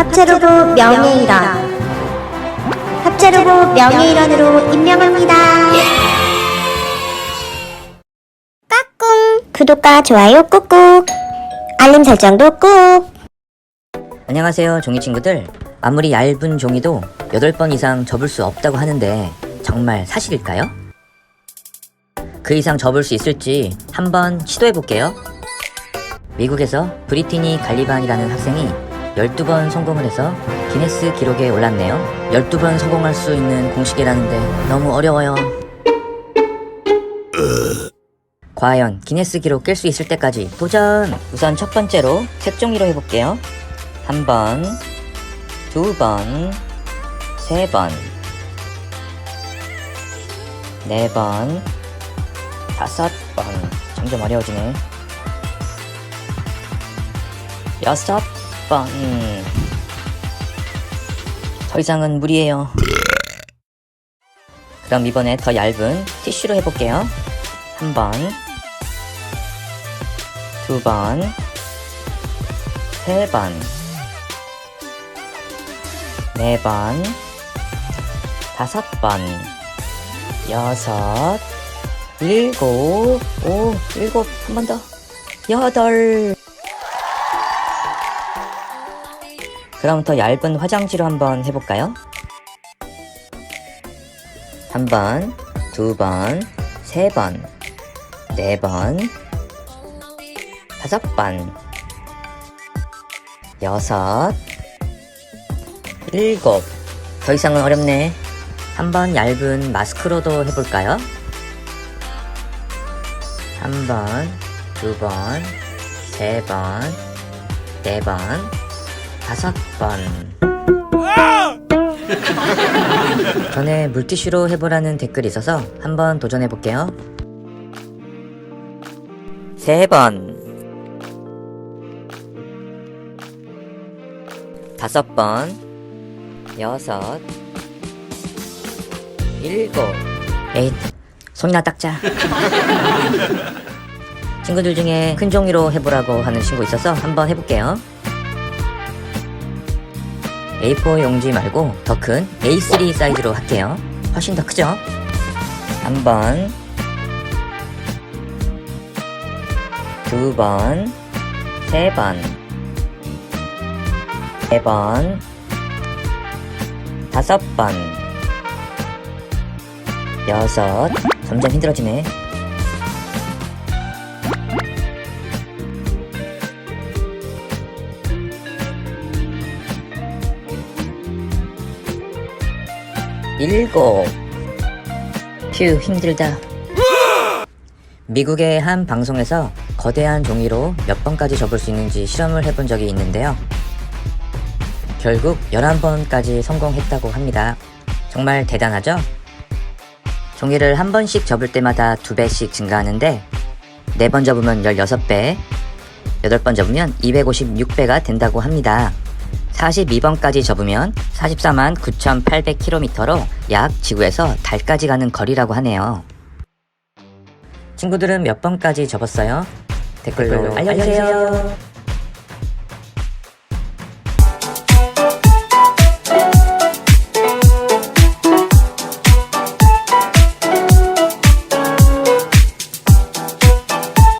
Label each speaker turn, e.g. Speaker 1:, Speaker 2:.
Speaker 1: 합체로봇 명예일원 합체로봇 명예일원으로 임명합니다. 까꿍. 구독과 좋아요 꾹꾹. 알림 설정도 꾹.
Speaker 2: 안녕하세요 종이 친구들. 아무리 얇은 종이도 8번 이상 접을 수 없다고 하는데 정말 사실일까요? 그 이상 접을 수 있을지 한번 시도해 볼게요. 미국에서 브리티니 갈리반이라는 학생이 12번 성공을 해서 기네스 기록에 올랐네요 12번 성공할 수 있는 공식이라는데 너무 어려워요 과연 기네스 기록 깰 수 있을 때까지 도전! 우선 첫 번째로 색종이로 해볼게요 한 번, 두 번, 세 번, 네 번, 다섯 번. 점점 어려워지네. 여섯 번. 더 이상은 무리예요. 그럼 이번에 더 얇은 티슈로 해볼게요. 한 번, 두 번, 세 번. 네 번, 다섯 번, 여섯, 일곱, 오, 일곱, 한 번 더, 여덟. 그럼 더 얇은 화장지로 한번 해볼까요? 한 번, 두 번, 세 번, 네 번, 다섯 번, 여섯, 일곱. 더 이상은 어렵네. 한 번 얇은 마스크로도 해볼까요? 한 번, 두 번, 세 번, 네 번, 다섯 번. 전에 물티슈로 해보라는 댓글이 있어서 한번 도전해볼게요. 세 번. 다섯 번, 여섯, 일곱. 에잇, 손이나 닦자. 친구들 중에 큰 종이로 해보라고 하는 친구 있어서 한번 해볼게요. A4 용지 말고 더 큰 A3 사이즈로 할게요. 훨씬 더 크죠? 한 번, 두 번, 세 번, 네 번, 다섯 번, 여섯, 점점 힘들어지네. 일곱. 휴, 힘들다. 미국의 한 방송에서 거대한 종이로 몇 번까지 접을 수 있는지 실험을 해본 적이 있는데요. 결국 11번까지 성공했다고 합니다. 정말 대단하죠? 종이를 한 번씩 접을 때마다 두 배씩 증가하는데, 네 번 접으면 16배, 8번 접으면 256배가 된다고 합니다. 42번까지 접으면 44만 9,800km로 약 지구에서 달까지 가는 거리라고 하네요. 친구들은 몇 번까지 접었어요? 댓글로 알려주세요.